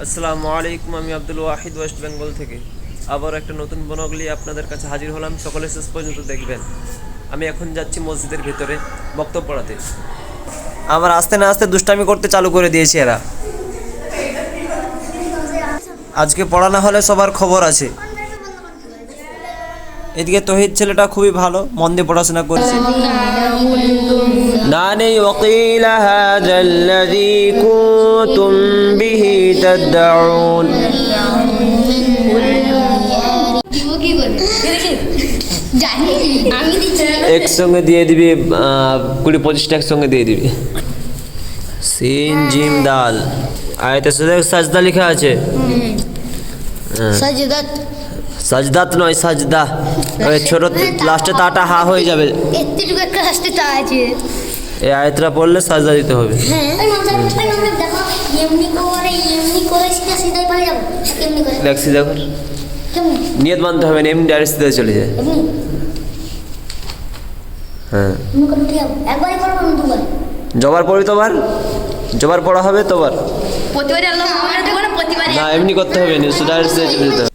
আসসালামু আলাইকুম আমি আব্দুল ওয়াহিদ ওয়েস্ট বেঙ্গল থেকে। আবার একটা নতুন বনগ নিয়ে আপনাদের কাছে হাজির হলাম সকলে শেষ পর্যন্ত দেখবেন। আমি এখন যাচ্ছি মসজিদের ভিতরে বক্তব্য পড়াতে। আমার আস্তে না আস্তে দুষ্টামি করতে চালু করে দিয়েছে এরা। আজকে পড়া না হলে সবার খবর আছে। এদিকে তহিদ ছেলেটা খুবই ভালো মন দিয়ে পড়াশোনা করছে। না নেই ওকিলা كنتم به تدعون দিব কি করে জানি আমি দিচ্ছি একসঙ্গে দিয়ে দিবি আহ, কুড়ি পঁচিশটা একসঙ্গে দিয়ে দিবি সিন জিম দাল আয়তে শুধু সাজদা লেখা আছে হ্যাঁ। সজদত সাজদাত নয় সাজদা ওই ছোট লাস্টে তাটা হা হয়ে যাবে এত্তিটুকু একটা রাস্তা তা আছে এই আয়তটা পড়লে সাজদা দিতে হবে হ্যাঁ দেখো এমনি করে এমনি করে সিধা সিধাই পারে যাব। এমনি করে? দেখছি দেখো কেমন? নিয়ত মানতে হবে না এমনি ডাইরেক্ট সিধা চলে যায়। হ্যাঁ। করে একবারই করব দুবার? জবার পড়বি তোবার জবার পড়া হবে দেবো না এমনি করতে হবে না সিধা চলে যেতে হবে।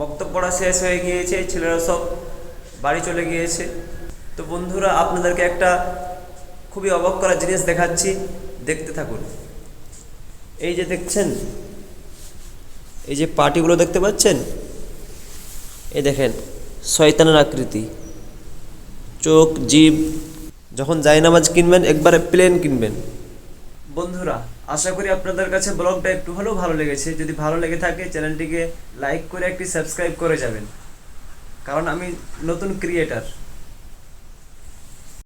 বক্তব্য পড়া শেষ হয়ে গিয়েছে ছেলেরা সব বাড়ি চলে গিয়েছে। তো বন্ধুরা আপনাদেরকে একটা খুবই অবাক করা জিনিস দেখাচ্ছি। দেখতে থাকুন। এই যে দেখছেন, এই যে পাটিগুলো দেখতে পাচ্ছেন? এই দেখেন, শয়তানের আকৃতি। চোখ, জিভ, যখন জায়নামাজ কিনবেন, একবারে প্লেন কিনবেন। বন্ধুরা, আশা করি আপনাদের কাছে ব্লগটা একটু হলেও ভালো লেগেছে। যদি ভালো লেগে থাকে, চ্যানেলটিকে লাইক করে একটি সাবস্ক্রাইব করে যাবেন। কারণ আমি নতুন ক্রিয়েটার